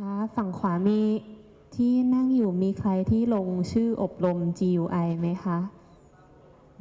คะฝั่งขวามีที่นั่งอยู่มีใครที่ลงชื่ออบรม GUI ไหมคะ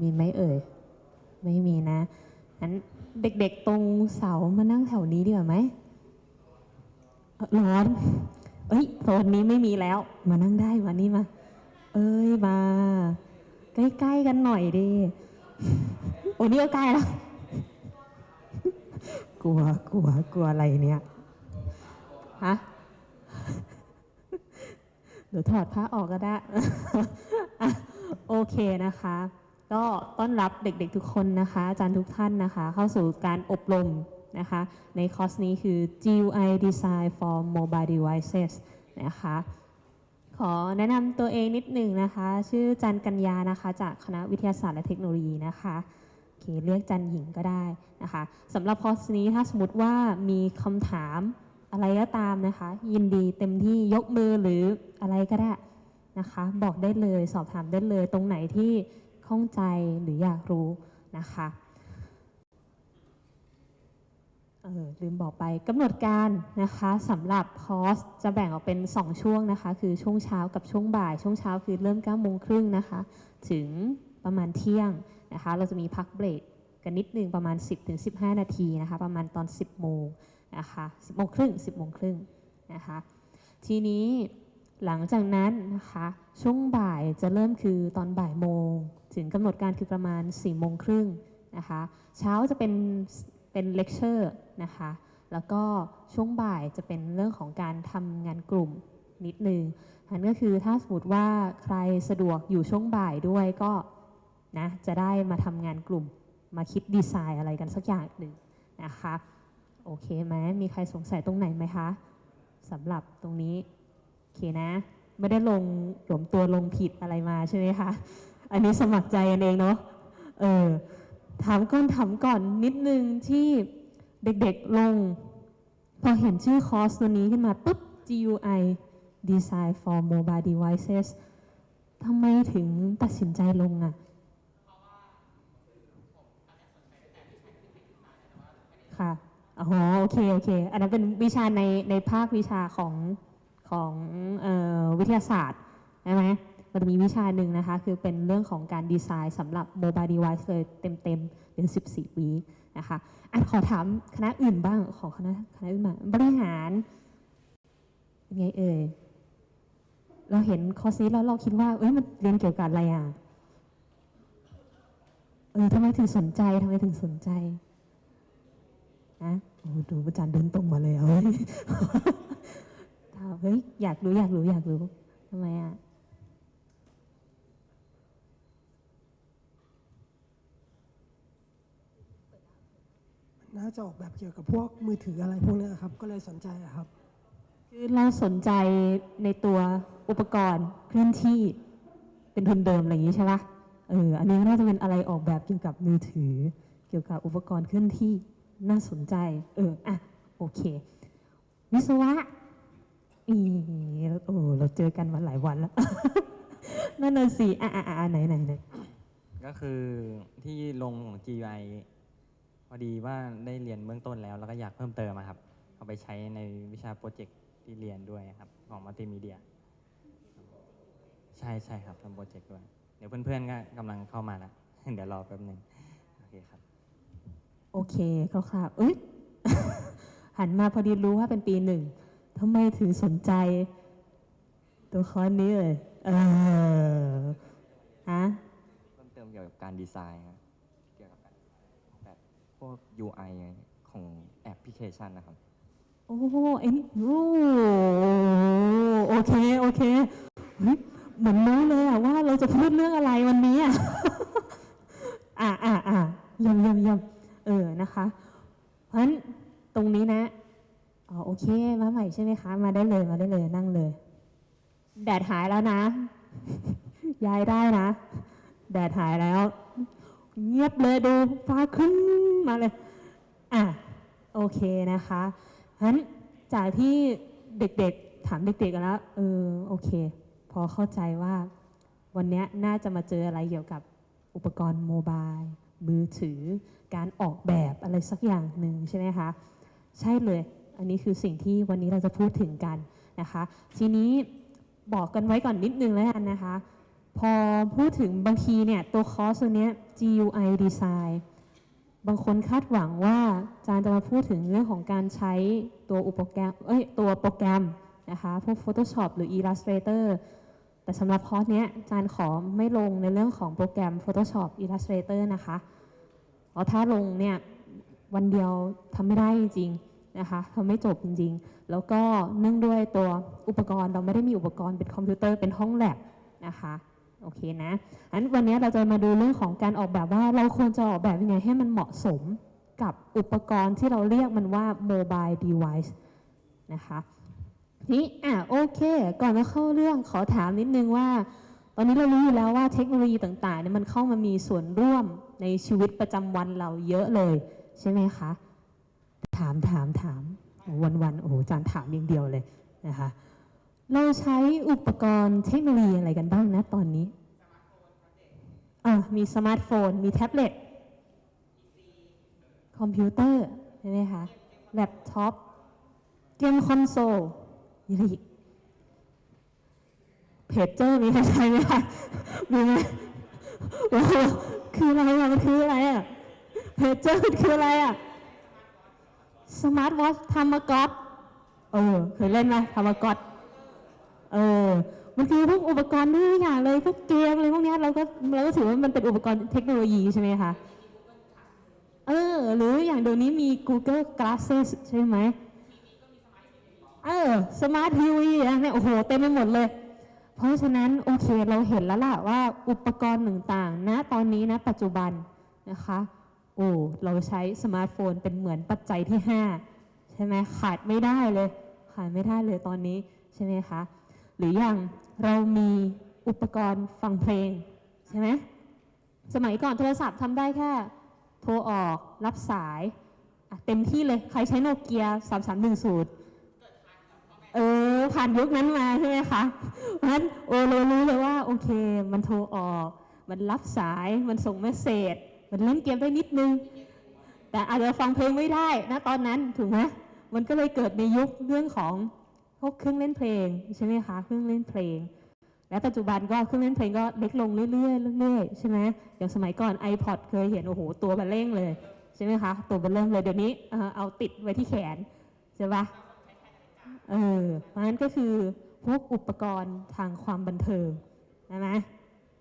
มีไหมเอ่ย ไม่มีนะงั้นเด็กๆตรงเสามานั่งแถวนี้ดีกว่าไหมร้อน เอ้ยโซนนี้ไม่มีแล้ว มานั่งได้มานี่มา เอ้ยมา ใกล้ๆกันหน่อยดิโอ้นี่ก็ใกล้แล้วกลัวกลัวกลัวอะไรเนี่ยฮะ เดี๋ยวถอดผ้าออกก็ได้โอเคนะคะ ก็ต้อนรับเด็กๆทุกคนนะคะ อาจารย์ทุกท่านนะคะ เข้าสู่การอบรมนะคะ ในคอร์สนี้คือ GUI Design for Mobile Devices นะคะ ขอแนะนำตัวเองนิดหนึ่งนะคะ ชื่อจันกัญญานะคะ จากคณะวิทยาศาสตร์และเทคโนโลยีนะคะโอเคเรียกจันหญิงก็ได้นะคะสำหรับคอร์สนี้ถ้าสมมติว่ามีคำถาม อะไรก็ตามนะคะ ยินดีเต็มที่ยกมือหรืออะไรก็ได้นะคะ บอกได้เลยสอบถามได้เลย ตรงไหนที่ข้องใจหรืออยากรู้นะคะเออลืมบอกไปกำหนดการนะคะสำหรับคอร์สจะแบ่งออกเป็น 2 ช่วงนะคะ คือช่วงเช้ากับช่วงบ่าย ช่วงเช้าคือเริ่ม9โมงครึ่งนะคะ ถึงประมาณเที่ยงนะคะ เราจะมีพักเบรกกันนิดนึงประมาณ 10-15 นาทีนะคะ ประมาณตอน 10โมง นะคะ10โมงครึ่ง10โมงครึ่งนะคะ ทีนี้หลังจากนั้นนะคะช่วงบ่ายจะเริ่มคือตอนบ่ายโมง ถึงกำหนดการคือประมาณ4โมงครึ่งนะคะเช้าจะเป็นเป็นเลคเชอร์นะคะแล้วก็ช่วงบ่ายจะเป็นเรื่องของการทำงานกลุ่มนิดนึงนั่นก็คือถ้าสมมติว่าใครสะดวกอยู่ช่วงบ่ายด้วยก็นะจะได้มาทำงานกลุ่มมาคิดดีไซน์อะไรกันสักอย่างหนึ่งนะคะ โอเคไหมมีใครสงสัยตรงไหนไหมคะสำหรับตรงนี้ โอเคนะ ไม่ได้ลงหลวมตัวลงผิดอะไรมาใช่ไหมคะ อันนี้สมัครใจกันเองเนาะเออถามก่อนถามก่อนนิดนึงที่เด็กๆลง พอเห็นชื่อคอร์สตัวนี้ขึ้นมาปุ๊บ GUI Design for Mobile Devices ทำไมถึงตัดสินใจลงอะ่ะค่ะ อ๋อโอเคโอเค อันนั้นเป็นวิชาในในภาควิชาของของออวิทยาศาสตร์ใช่ไหมมันจะมีวิชาหนึ่งนะคะ คือเป็นเรื่องของการดีไซน์สำหรับ mobile device เลยเต็มๆเป็น 14 วีนะคะอะขอถามคณะอื่นบ้างขอคณะคณะอื่นบ้างบริหารเป็นไงเอ่ยเราเห็นคอร์สนี้แล้วเราคิดว่าเอ้ยมันเรียนเกี่ยวกับอะไรอะเออทำไมถึงสนใจทำไมถึงสนใจ นะโอ้ดูอาจารย์เดินตรงมาเลยเฮ้ยถามเฮ้ยอยากรู้อยากรู้อยากรู้ทำไมอะน่าจะออกแบบเกี่ยวกับพวกมือถืออะไรพวกเนี้ยครับ ก็เลยสนใจอะครับ คือเราสนใจในตัวอุปกรณ์เคลื่อนที่เป็นทุนเดิมอะไรอย่างนี้ใช่ปะเอออันนี้น่าจะเป็นอะไรออกแบบเกี่ยวกับมือถือ เกี่ยวกับอุปกรณ์เคลื่อนที่ น่าสนใจ เอออะโอเค วิศวะอีโอ้เราเจอกันมาหลายวันแล้ว นั่นน่ะสิอะอะอะไหนไหนไหนก็คือที่ลงของ GUI พอดีว่าได้เรียนเบื้องต้นแล้ว แล้วก็อยากเพิ่มเติมอะครับ เอาไปใช้ในวิชาโปรเจกต์ที่เรียนด้วยครับ ของมัลติมีเดีย ใช่ใช่ครับทำโปรเจกต์ด้วย เดี๋ยวเพื่อนๆก็กำลังเข้ามาแล้ว เดี๋ยวรอแป๊บหนึ่ง โอเคคร่าวๆเอ้ยหันมาพอดีรู้ว่าเป็นปีหนึ่งทำไมถึงสนใจ ตัวคอร์สนี้เลยเออฮะเพิ่มเติมเกี่ยวกับการดีไซน์ครับเกี่ยวกับการแบบพวก UI ของแอปพลิเคชันนะครับ โอ้โหไอ้นี่โอ้โอเค โอเคเฮ้ยเหมือนรู้เลยอะว่าเราจะพูดเรื่องอะไรวันนี้อะอะอะอะเยี่ยมเยี่ยมเยี่ยม เออนะคะ เพราะฉะนั้นตรงนี้นะอ๋อโอเคมาใหม่ใช่ไหมคะ มาได้เลยมาได้เลยนั่งเลย แดดหายแล้วนะ ย้ายได้นะ แดดหายแล้ว เงียบเลยดูฟ้าขึ้นมาเลย อะโอเคนะคะฉะนั้นจากที่เด็กๆถามเด็กๆกันแล้วเออโอเค พอเข้าใจว่าวันนี้น่าจะมาเจออะไรเกี่ยวกับอุปกรณ์โมบาย มือถือ การออกแบบอะไรสักอย่างหนึ่งใช่ไหมคะ ใช่เลย อันนี้คือสิ่งที่วันนี้เราจะพูดถึงกันนะคะ ทีนี้บอกกันไว้ก่อนนิดนึงแล้วกันนะคะ พอพูดถึงบางทีเนี่ยตัวคอร์สตัวเนี้ย GUI design บางคนคาดหวังว่าอาจารย์จะมาพูดถึงเรื่องของการใช้ตัวอุปกรณ์เอ้ยตัวโปรแกรมนะคะพวก Photoshop หรือ Illustrator แต่สำหรับคอร์สเนี้ยอาจารย์ขอไม่ลงในเรื่องของโปรแกรม Photoshop Illustrator นะคะเพราะถ้าลงเนี่ยวันเดียวทำไม่ได้จริงนะคะทำไม่จบจริง ๆ แล้วก็เนื่องด้วยตัวอุปกรณ์เราไม่ได้มีอุปกรณ์เป็นคอมพิวเตอร์เป็นห้องแลบนะคะโอเคนะอันวันนี้เราจะมาดูเรื่องของการออกแบบว่าเราควรจะออกแบบยังไงให้มันเหมาะสมกับอุปกรณ์ที่เราเรียกมันว่า mobile device นะคะ นี่อะโอเค ก่อนจะเข้าเรื่องขอถามนิดนึงว่า ตอนนี้เรารู้อยู่แล้วว่าเทคโนโลยีต่างๆเนี่ยมันเข้ามามีส่วนร่วมในชีวิตประจำวันเราเยอะเลย ใช่ไหมคะ ถามถามถามวันวันๆโอ้โหอาจารย์ถามอย่างเดียวเลยนะคะเราใช้อุปกรณ์เทคโนโลยีอะไรกันบ้างนะตอนนี้อะมีสมาร์ทโฟน มีแท็บเล็ตคอมพิวเตอร์ ใช่ไหมคะ แล็ปท็อป เกมคอนโซล มีอะไรอีกเพจเจอร์มีใครใช้ไหมคะมีไหมโอ้คืออะไรอะมันคืออะไรอะเพจเจอร์คืออะไรอะสมาร์ทวอทธรรมก๊อตเออ เคยเล่นไหมธรรมก๊อตเออมันคือพวกอุปกรณ์ทุกอย่างเลยพวกเกมอะไรพวกนี้เราก็เราก็ถือว่ามันเป็นอุปกรณ์เทคโนโลยีใช่ไหมคะ เออ หรืออย่างเดี๋ยวนี้มี Google Glasses ใช่ไหม เออสมาร์ททีวีเนี่ยโอ้โหเต็มไปหมดเลย เพราะฉะนั้นโอเคเราเห็นแล้วล่ะว่าอุปกรณ์ต่างๆณตอนนี้นะปัจจุบันนะคะโอ้เราใช้สมาร์ทโฟนเป็นเหมือนปัจจัยที่ 5 ใช่ไหมขาดไม่ได้เลย ขาดไม่ได้เลยตอนนี้ใช่ไหมคะหรืออย่างเรามีอุปกรณ์ฟังเพลงใช่ไหมสมัยก่อนโทรศัพท์ทำได้แค่ โทรออกรับสายเต็มที่เลย ใครใช้โนเกีย 3310เออผ่านยุคนั้นมาใช่ไหมคะเพราะฉะนั้นโอเรารู้เลยว่าโอเค มันโทรออก มันรับสายมันส่งเมสเซจมันเล่นเกมได้นิดนึง แต่อาจจะฟังเพลงไม่ได้นะตอนนั้นถูกไหมมันก็เลยเกิดในยุคเรื่องของพวกเครื่องเล่นเพลงใช่ไหมคะเครื่องเล่นเพลง และปัจจุบันก็เครื่องเล่นเพลงก็เล็กลงเรื่อยๆเรื่อยๆใช่ไหมอย่างสมัยก่อน iPod เคยเห็นโอ้โหตัวบันเร่งเลยใช่ไหมคะตัวบันเร่งเลยเดี๋ยวนี้เอ่อเอาติดไว้ที่แขนใช่ปะ เออเพราะฉะนั้นก็คือพวกอุปกรณ์ทางความบันเทิงใช่ไหม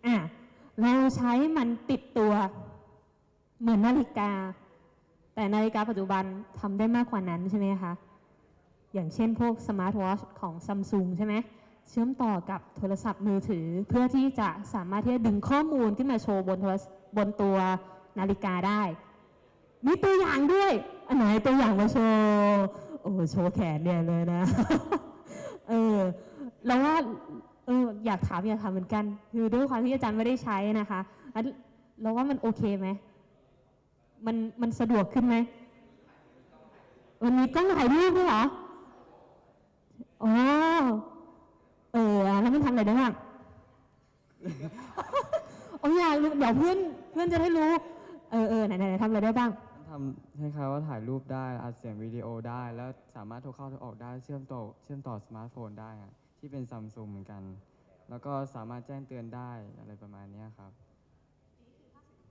อะเราใช้มันติดตัวเหมือนนาฬิกา แต่นาฬิกาปัจจุบันทำได้มากกว่านั้นใช่ไหมคะอย่างเช่นพวกสมาร์ทวอชของซัมซุงใช่ไหมเชื่อมต่อกับโทรศัพท์มือถือ เพื่อที่จะสามารถที่จะดึงข้อมูลขึ้นมาโชว์บนบนตัวนาฬิกาได้ มีตัวอย่างด้วย อันไหนตัวอย่างมาโชว์ โอ้โชว์แขนเนี่ยเลยนะ เออ แล้วว่า เออ อยากถามอยากถามเหมือนกัน คือด้วยความที่อาจารย์ไม่ได้ใช้นะคะอันเราว่ามันโอเคไหม มัน มันสะดวกขึ้นไหมมันมีกล้องถ่ายรูปด้วยเหรออ๋อเออ แล้วมันทำอะไรได้บ้างโอ้ยอยากเดี๋ยวเพื่อน เพื่อนจะได้รู้ เออเออไหนไหนทำอะไรได้บ้าง ทำให้คล้ายๆว่าถ่ายรูปได้อัดเสียงวิดีโอได้ แล้วสามารถโทรเข้าโทรออกได้เชื่อมต่อเชื่อมต่อสมาร์ทโฟนได้อะที่เป็นซัมซุงเหมือนกัน แล้วก็สามารถแจ้งเตือนได้อะไรประมาณเนี้ยครับ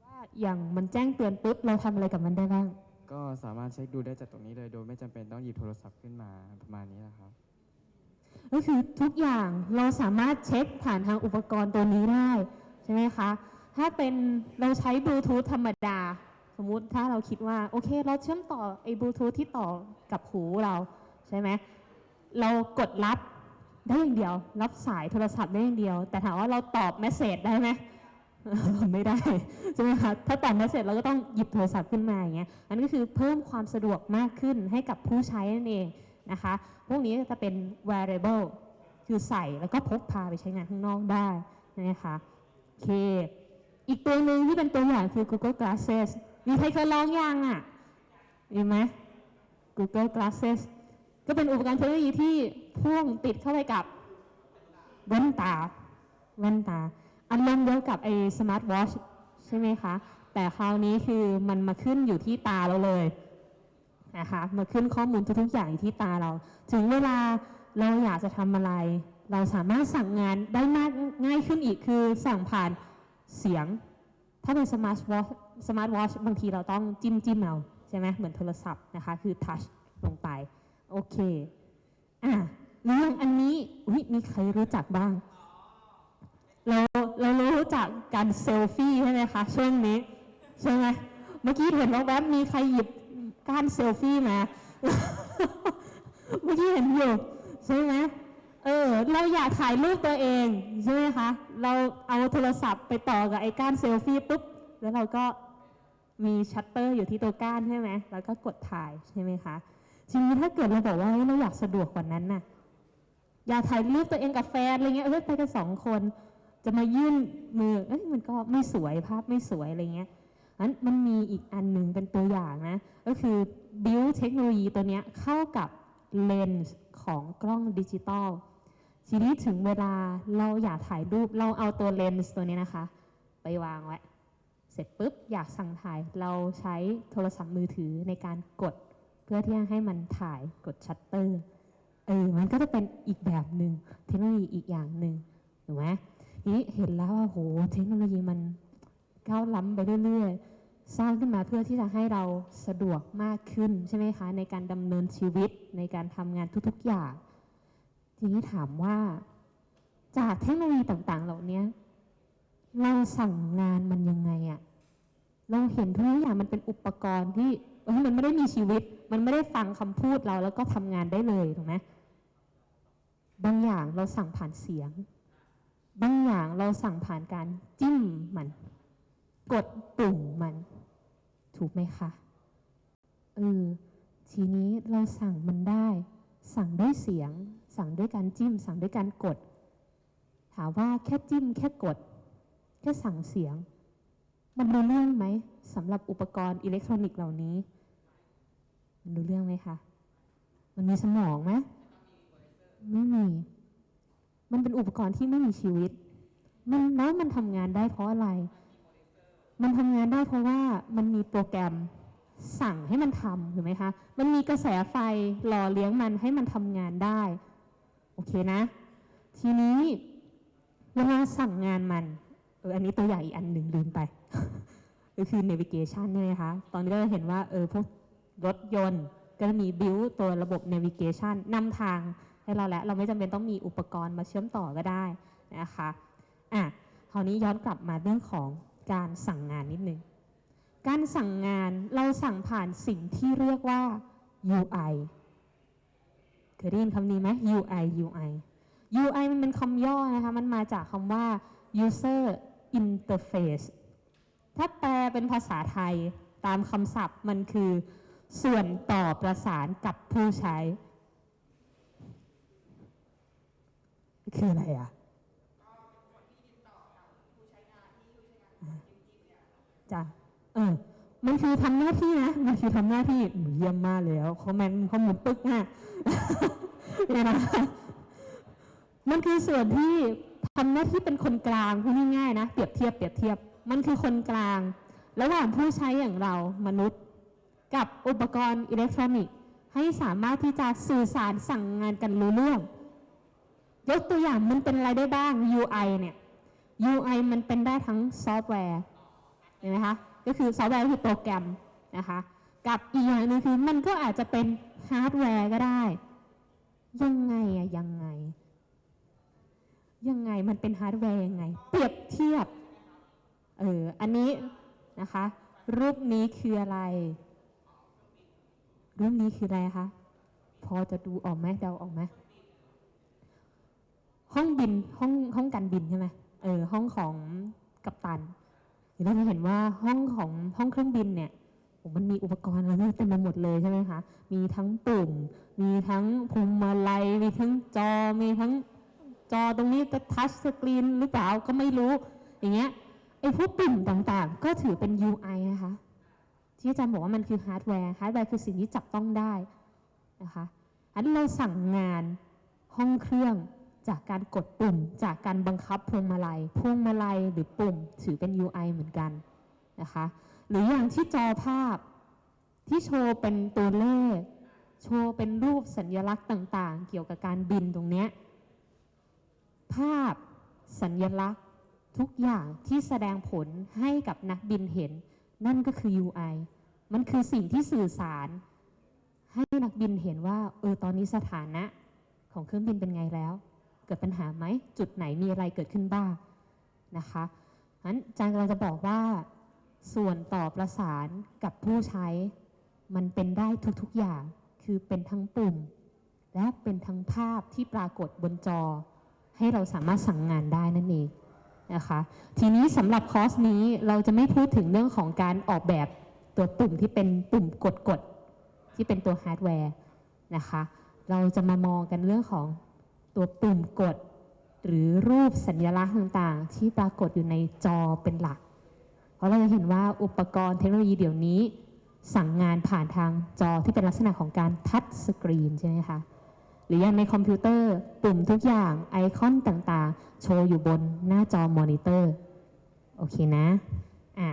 ว่าอย่างมันแจ้งเตือนปุ๊บเราทำอะไรกับมันได้บ้าง ก็สามารถเช็คดูได้จากตรงนี้เลย โดยไม่จำเป็นต้องหยิบโทรศัพท์ขึ้นมาประมาณนี้นะครับ ก็คือทุกอย่างเราสามารถเช็คผ่านทางอุปกรณ์ตัวนี้ได้ ใช่ไหมคะ ถ้าเป็นเราใช้บลูทูธธรรมดา สมมุติถ้าเราคิดว่าโอเค เราเชื่อมต่อไอ้บลูทูธที่ต่อกับหูเราใช่ไหมเรากดรับได้อย่างเดียว รับสายโทรศัพท์ได้อย่างเดียว แต่ถามว่าเราตอบเมสเซจได้ไหมไม่ได้ใช่ไหมคะถ้าตอบเมสเซจเราก็ต้องหยิบโทรศัพท์ขึ้นมาอย่างเงี้ยอันนี้ก็คือเพิ่มความสะดวกมากขึ้นให้กับผู้ใช้นั่นเองนะคะ พวกนี้จะเป็น wearable คือใส่แล้วก็พกพาไปใช้งานข้างนอกได้นะคะโอเค อีกตัวหนึ่งที่เป็นตัวอย่างคือ Google Glasses มีใครเคยลองยังอะมีไหม Google Glasses ก็เป็นอุปกรณ์เทคโนโลยีที่พ่วงติดเข้าไปกับแว่นตาแว่นตาอารมณ์เดียวกับไอ้สมาร์ทวอชใช่ไหมคะ แต่คราวนี้คือมันมาขึ้นอยู่ที่ตาเราเลยนะคะมาขึ้นข้อมูลทุกๆอย่างอยู่ที่ตาเรา ถึงเวลาเราอยากจะทำอะไร เราสามารถสั่งงานได้มากง่ายขึ้นอีกคือสั่งผ่านเสียง ถ้าเป็นสมาร์ทวอชสมาร์ทวอชบางทีเราต้องจิ้มจิ้มเอาใช่ไหมเหมือนโทรศัพท์นะคะ คือทัชลงไป โอเคอะเรื่องอันนี้อุ๊ยมีใครรู้จักบ้าง เราเรารู้จักการเซลฟี่ใช่ไหมคะช่วงนี้ใช่ไหมเมื่อกี้เห็นว่าแวบมีใครหยิบกานเซลฟี่มาเมื่อกี้เห็นอยู่ใช่ไหม เออ เราอยากถ่ายรูปตัวเองใช่ไหมคะ เราเอาโทรศัพท์ไปต่อกับไอ้ก้านเซลฟี่ปุ๊บ แล้วเราก็มีชัตเตอร์อยู่ที่ตัวก้านใช่ไหมแล้วก็กดถ่ายใช่ไหมคะ ทีนี้ถ้าเกิดเราบอกว่าเราอยากสะดวกกว่านั้นน่ะ อยากถ่ายรูปตัวเองกับแฟนอะไรเงี้ยเอ้ยไปกันสองคน จะมายื่นมือ เอ้ยมันก็ไม่สวยภาพไม่สวยอะไรเงี้ยนั้นมันมีอีกอันหนึ่งเป็นตัวอย่างนะ ก็คือ build เทคโนโลยีตัวเนี้ยเข้ากับเลนส์ของกล้องดิจิตอล ทีนี้ถึงเวลาเราอยากถ่ายรูปเราเอาตัวเลนส์ตัวนี้นะคะ ไปวางไว้เสร็จปุ๊บอยากสั่งถ่ายเราใช้โทรศัพท์มือถือในการกด เพื่อที่จะให้มันถ่ายกดชัตเตอร์เออมันก็จะเป็นอีกแบบหนึ่งเทคโนโลยีอีกอย่างหนึ่งถูกไหมทีนี้เห็นแล้วว่าโหเทคโนโลยีมันก้าวล้ำไปเรื่อยๆ สร้างขึ้นมาเพื่อที่จะให้เราสะดวกมากขึ้นใช่ไหมคะ ในการดำเนินชีวิตในการทำงานทุกๆอย่าง ทีนี้ถามว่า จากเทคโนโลยีต่าง ๆ เหล่านี้เราสั่งงานมันยังไงอะเราเห็นทุกอย่างมันเป็นอุปกรณ์ที่เฮ้ยมันไม่ได้มีชีวิต มันไม่ได้ฟังคำพูดเราแล้วก็ทำงานได้เลยถูกไหมบางอย่างเราสั่งผ่านเสียง บางอย่างเราสั่งผ่านการจิ้มมัน กดปุ่มมัน ถูกไหมคะเออทีนี้เราสั่งมันได้ สั่งด้วยเสียง สั่งด้วยการจิ้ม สั่งด้วยการกด ถามว่าแค่จิ้ม แค่กด แค่สั่งเสียง มันรู้เรื่องไหมสำหรับอุปกรณ์อิเล็กทรอนิกส์เหล่านี้ มันรู้เรื่องไหมคะ มันมีสมองไหมไม่มี มันเป็นอุปกรณ์ที่ไม่มีชีวิต มันแล้วมันทำงานได้เพราะอะไร มันทำงานได้เพราะว่ามันมีโปรแกรมสั่งให้มันทำถูกไหมคะ มันมีกระแสไฟหล่อเลี้ยงมันให้มันทำงานได้ โอเคนะ ทีนี้เวลาสั่งงานมันเอออันนี้ตัวอย่อีกอันหนึ่งลืมไป ก็คือ navigation ใช่ไหมคะ ตอนนี้ก็จะเห็นว่าเออพวกรถยนต์ก็จะมี build ตัวระบบ navigation นำทางให้เราแล้ว เราไม่จำเป็นต้องมีอุปกรณ์มาเชื่อมต่อก็ได้นะคะอะคราวนี้ย้อนกลับมาเรื่องของการสั่งงานนิดนึง การสั่งงานเราสั่งผ่านสิ่งที่เรียกว่า UI เคยได้ยินคำนี้ไหม UI UI UI มันเป็นคำย่อนะคะ มันมาจากคำว่า user interface ถ้าแปลเป็นภาษาไทยตามคำศัพท์มันคือ ส่วนต่อประสานกับผู้ใช้ คืออะไรอะจ้ะเออ คือทำหน้าที่นะมันคือทำหน้าที่เยี่ยมมากแล้วเขาแมนเขาหมุนปึ๊กมากเนี่ยนะคะมันคือส่วนที่ทำหน้าที่เป็นคนกลางพูดง่ายๆนะเปรียบเทียบเปรียบเทียบ มันคือคนกลาง ระหว่างผู้ใช้อย่างเรามนุษย์ กับอุปกรณ์อิเล็กทรอนิกส์ให้สามารถที่จะสื่อสารสั่งงานกันรู้เรื่อง ยกตัวอย่างมันเป็นอะไรได้บ้าง UI เนี่ย UI มันเป็นได้ทั้งซอฟต์แวร์เห็นไหมคะ ก็คือซอฟต์แวร์คือโปรแกรมนะคะ กับอีกอย่างหนึงคือมันก็อาจจะเป็นฮาร์ดแวร์ก็ได้ ยังไงอะยังไง ยังไงมันเป็นฮาร์ดแวร์ยังไง เปรียบเทียบเอออันนี้นะคะ รูปนี้คืออะไร รูปนี้คืออะไรคะพอจะดูออกไหมเดาออกไหมห้องบินห้องห้องการบินใช่ไหมเออห้องของกัปตัน เดี๋ยวเราจะเห็นว่าห้องของห้องเครื่องบินเนี่ยโอ้มันมีอุปกรณ์อะไรเต็มไปหมดเลยใช่ไหมคะ มีทั้งปุ่ม มีทั้งพวงมาลัย มีทั้งจอ มีทั้งจอตรงนี้จะทัชสกรีนหรือเปล่าก็ไม่รู้ อย่างเงี้ยไอ้พวกปุ่มต่างๆ ก็ถือเป็น UI นะคะ ที่อาจารย์บอกว่ามันคือฮาร์ดแวร์ ฮาร์ดแวร์คือสิ่งที่จับต้องได้นะคะอันเราสั่งงานห้องเครื่อง จากการกดปุ่ม จากการบังคับพวงมาลัย พวงมาลัยหรือปุ่มถือเป็น UI เหมือนกันนะคะหรืออย่างที่จอภาพที่โชว์เป็นตัวเลข โชว์เป็นรูปสัญลักษณ์ต่างๆ เกี่ยวกับการบินตรงเนี้ยภาพสัญลักษณ์ทุกอย่างที่แสดงผลให้กับนักบินเห็น นั่นก็คือ UI มันคือสิ่งที่สื่อสาร ให้นักบินเห็นว่าเออตอนนี้สถานะของเครื่องบินเป็นไงแล้ว เกิดปัญหาไหม จุดไหนมีอะไรเกิดขึ้นบ้างนะคะงั้นอาจารย์กำลังจะบอกว่า ส่วนต่อประสานกับผู้ใช้ มันเป็นได้ทุกๆอย่าง คือเป็นทั้งปุ่ม และเป็นทั้งภาพที่ปรากฏบนจอ ให้เราสามารถสั่งงานได้นั่นเองนะคะทีนี้สำหรับคอร์สนี้เราจะไม่พูดถึงเรื่องของการออกแบบตัวปุ่มที่เป็นปุ่มกดๆที่เป็นตัวฮาร์ดแวร์นะคะ เราจะมามองกันเรื่องของ ตัวปุ่มกด หรือรูปสัญลักษณ์ต่างๆ ที่ปรากฏอยู่ในจอเป็นหลัก เพราะเราจะเห็นว่าอุปกรณ์เทคโนโลยีเดี๋ยวนี้ สั่งงานผ่านทางจอที่เป็นลักษณะของการทัชสกรีนใช่ไหมคะหรืออย่างในคอมพิวเตอร์ ปุ่มทุกอย่างไอคอนต่างๆ โชว์อยู่บนหน้าจอมอนิเตอร์ โอเคนะ อะ